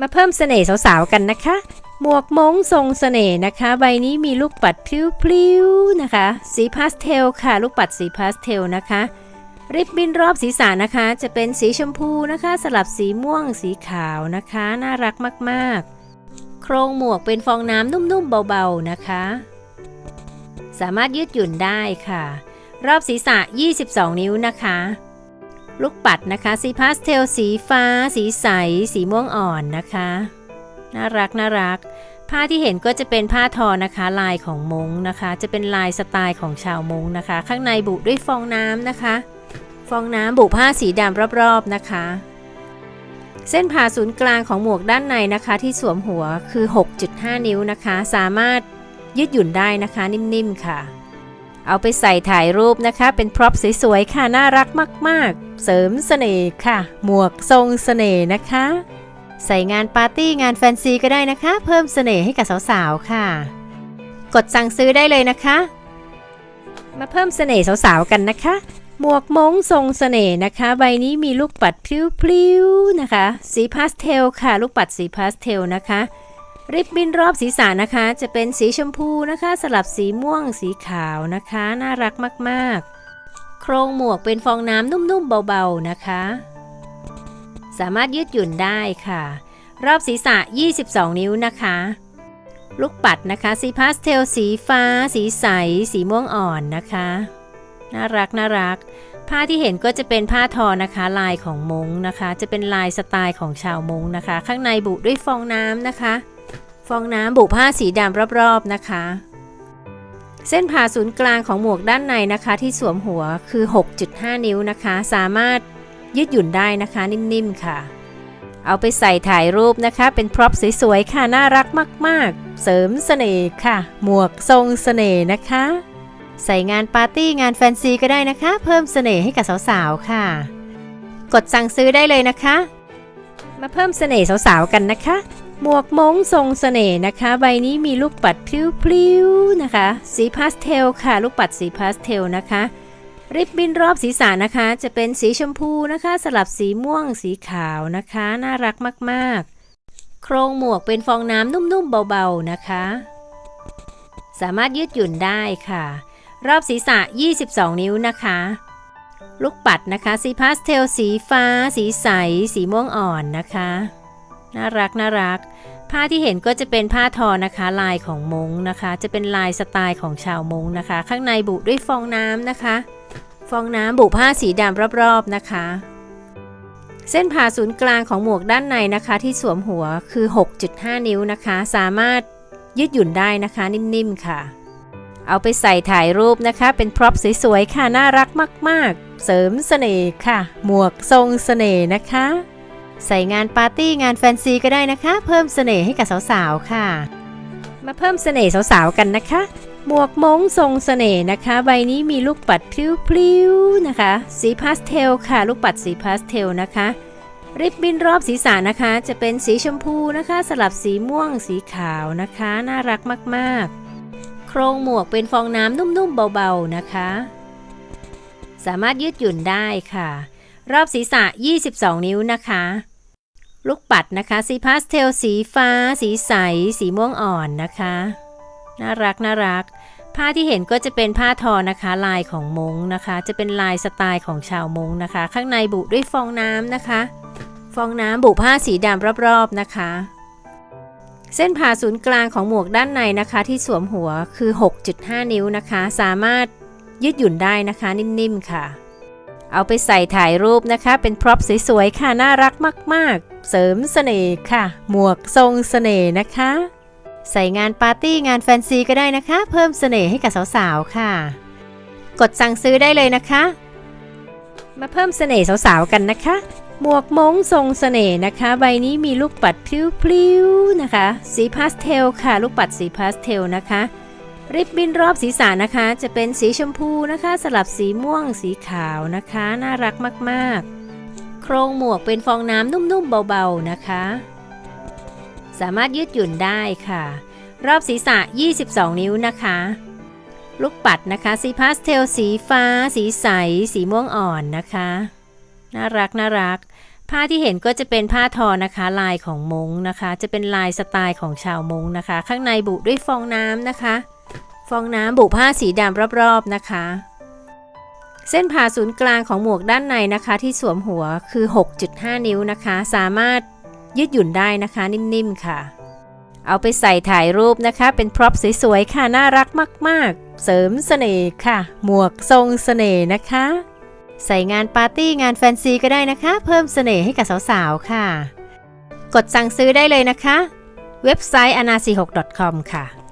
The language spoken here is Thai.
มาเพิ่มเสน่ห์สาวๆกันนะคะ หมวกมงทรงเสน่ห์นะคะ ใบนี้มีลูกปัดพลิ้วๆนะคะ สีพาสเทลค่ะ ลูกปัดสีพาสเทลนะคะ ริบบิ้นรอบศีรษะนะคะ จะเป็นสีชมพูนะคะ สลับสีม่วงสีขาวนะคะ น่ารักมากๆ โครงหมวกเป็นฟองน้ำนุ่มๆเบาๆนะคะ สามารถยืดหยุ่นได้ค่ะ รอบศีรษะ 22 นิ้วนะคะ ลูกปัดนะคะ สีพาสเทล สีฟ้า สีใส สีม่วงอ่อนนะคะ น่ารักน่ารัก ผ้าที่เห็นก็จะเป็นผ้าทอนะคะ ลายของมงนะคะ จะเป็นลายสไตล์ของชาวมงนะคะ ข้างในบุด้วยฟองน้ำนะคะ ฟองน้ำบุผ้าสีดำรอบๆนะคะ เส้นผ่าศูนย์กลางของหมวกด้านในนะคะ ที่สวมหัวคือ 6.5 นิ้วนะคะ สามารถยืดหยุ่นได้นะคะ นิ่มๆค่ะ เอาไปใส่ถ่ายรูปนะคะ เป็นพร็อพสวยๆค่ะ น่ารักมากๆ เสริมเสน่ห์ค่ะ หมวกทรงเสน่ห์นะคะ ใส่งานปาร์ตี้งานแฟนซีก็ได้นะคะ เพิ่มเสน่ห์ให้กับสาวๆค่ะ กดสั่งซื้อได้เลยนะคะ มาเพิ่มเสน่ห์สาวๆกันนะคะ หมวกมงทรงเสน่ห์นะคะ ใบนี้มีลูกปัดพลิ้วๆนะคะ สีพาสเทลค่ะ ลูกปัดสีพาสเทลนะคะ ริบบิ้นรอบศีรษะนะคะ จะเป็นสีชมพูนะคะ สลับสีม่วงสีขาวนะคะ น่ารักมากๆ โครงหมวกเป็นฟองน้ำนุ่มๆเบาๆนะคะ สามารถยืดหยุ่นได้ค่ะ รอบศีรษะ 22 นิ้วนะคะ ลูกปัดนะคะ สีพาสเทล สีฟ้า สีใส สีม่วงอ่อนนะคะ น่ารักน่ารัก ผ้าที่เห็นก็จะเป็นผ้าทอนะคะ ลายของมงนะคะ จะเป็นลายสไตล์ของชาวมงนะคะ ข้างในบุด้วยฟองน้ำนะคะ ฟองน้ำบุผ้าสีดำรอบๆนะคะ เส้นผ่าศูนย์กลางของหมวกด้านในนะคะ ที่สวมหัวคือ 6.5 นิ้วนะคะ สามารถยืดหยุ่นได้นะคะนิ่มๆค่ะ เอาไปใส่ถ่ายรูปนะคะ เป็นพร็อพสวยๆค่ะน่ารักมากๆ เสริมเสน่ห์ค่ะ หมวกทรงเสน่ห์นะคะ ใส่งานปาร์ตี้งานแฟนซีก็ได้นะคะ เพิ่มเสน่ห์ให้กับสาวๆค่ะ กดสั่งซื้อได้เลยนะคะ มาเพิ่มเสน่ห์สาวๆกันนะคะ หมวกมงทรงเสน่ห์นะคะ ใบนี้มีลูกปัดพลิ้วๆนะคะ สีพาสเทลค่ะ ลูกปัดสีพาสเทลนะคะ ริบบิ้นรอบศีรษะนะคะ จะเป็นสีชมพูนะคะ สลับสีม่วงสีขาวนะคะ น่ารักมากๆ โครงหมวกเป็นฟองน้ำนุ่มๆเบาๆนะคะ สามารถยืดหยุ่นได้ค่ะ รอบศีรษะ 22 นิ้วนะคะ ลูกปัดนะคะ สีพาสเทล สีฟ้า สีใส สีม่วงอ่อนนะคะ น่ารักน่ารัก ผ้าที่เห็นก็จะเป็นผ้าทอนะคะ ลายของมงนะคะ จะเป็นลายสไตล์ของชาวมงนะคะ ข้างในบุด้วยฟองน้ำนะคะ ฟองน้ำบุผ้าสีดำรอบๆนะคะ เส้นผ่าศูนย์กลางของหมวกด้านในนะคะ ที่สวมหัวคือ 6.5 นิ้วนะคะ สามารถยืดหยุ่นได้นะคะนิ่มๆค่ะ เอาไปใส่ถ่ายรูปนะคะ เป็นพร็อพสวยๆค่ะน่ารักมาก ๆ เสริมเสน่ห์ค่ะ หมวกทรงเสน่ห์นะคะ ใส่งานปาร์ตี้งานแฟนซีก็ได้นะคะ เพิ่มเสน่ห์ให้กับสาวๆค่ะ มาเพิ่มเสน่ห์สาวๆกันนะคะ หมวกมงทรงเสน่ห์นะคะ ใบนี้มีลูกปัดพลิ้วๆนะคะ สีพาสเทลค่ะ ลูกปัดสีพาสเทลนะคะริบบิ้นรอบศีรษะนะคะ จะเป็นสีชมพูนะคะ สลับสีม่วงสีขาวนะคะ น่ารักมากๆ โครงหมวกเป็นฟองน้ำนุ่มๆเบาๆนะคะ สามารถยืดหยุ่นได้ค่ะ รอบศีรษะ 22 นิ้วนะคะ ลูกปัดนะคะ สีพาสเทล สีฟ้า สีใส สีม่วงอ่อนนะคะ น่ารักน่ารัก ผ้าที่เห็นก็จะเป็นผ้าทอนะคะ ลายของมงนะคะ จะเป็นลายสไตล์ของชาวมงนะคะ ข้างในบุด้วยฟองน้ำนะคะ ฟองน้ำบุผ้าสีดำรอบๆนะคะ เส้นผ่าศูนย์กลางของหมวกด้านในนะคะ ที่สวมหัวคือ 6.5 นิ้วนะคะ สามารถยืดหยุ่นได้นะคะ นิ่มๆค่ะ เอาไปใส่ถ่ายรูปนะคะ เป็นพร็อพสวยๆค่ะ น่ารักมากๆ เสริมเสน่ห์ค่ะ หมวกทรงเสน่ห์นะคะ ใส่งานปาร์ตี้งานแฟนซีก็ได้นะคะ เพิ่มเสน่ห์ให้กับสาวๆค่ะ กดสั่งซื้อได้เลยนะคะ มาเพิ่มเสน่ห์สาวๆกันนะคะหมวกมงทรงเสน่ห์นะคะ ใบนี้มีลูกปัดพลิ้วๆนะคะ สีพาสเทลค่ะ ลูกปัดสีพาสเทลนะคะ ริบบิ้นรอบศีรษะนะคะ จะเป็นสีชมพูนะคะ สลับสีม่วงสีขาวนะคะ น่ารักมากๆ โครงหมวกเป็นฟองน้ำนุ่มๆเบาๆนะคะ สามารถยืดหยุ่นได้ค่ะ รอบศีรษะ 22 นิ้วนะคะ ลูกปัดนะคะ สีพาสเทล สีฟ้า สีใส สีม่วงอ่อนนะคะ น่ารักน่ารัก ผ้าผ้าที่เห็นก็จะเป็นผ้าทอนะคะ ลายของมงนะคะ จะเป็นลายสไตล์ของชาวมงนะคะ ข้างในบุด้วยฟองน้ำนะคะ ฟองน้ำบุผ้าสีดำรอบๆนะคะ เส้นผ่าศูนย์กลางของหมวกด้านในนะคะ ที่สวมหัวคือ 6.5 นิ้วนะคะ สามารถยืดหยุ่นได้นะคะนิ่มๆค่ะ เอาไปใส่ถ่ายรูปนะคะ เป็นพร็อพสวยๆค่ะน่ารักมากๆ เสริมเสน่ห์ค่ะ หมวกทรงเสน่ห์นะคะ ใส่งานปาร์ตี้งานแฟนซีก็ได้นะคะ เพิ่มเสน่ห์ให้กับสาวๆค่ะ กดสั่งซื้อได้เลยนะคะ เว็บไซต์ anasi6.com ค่ะ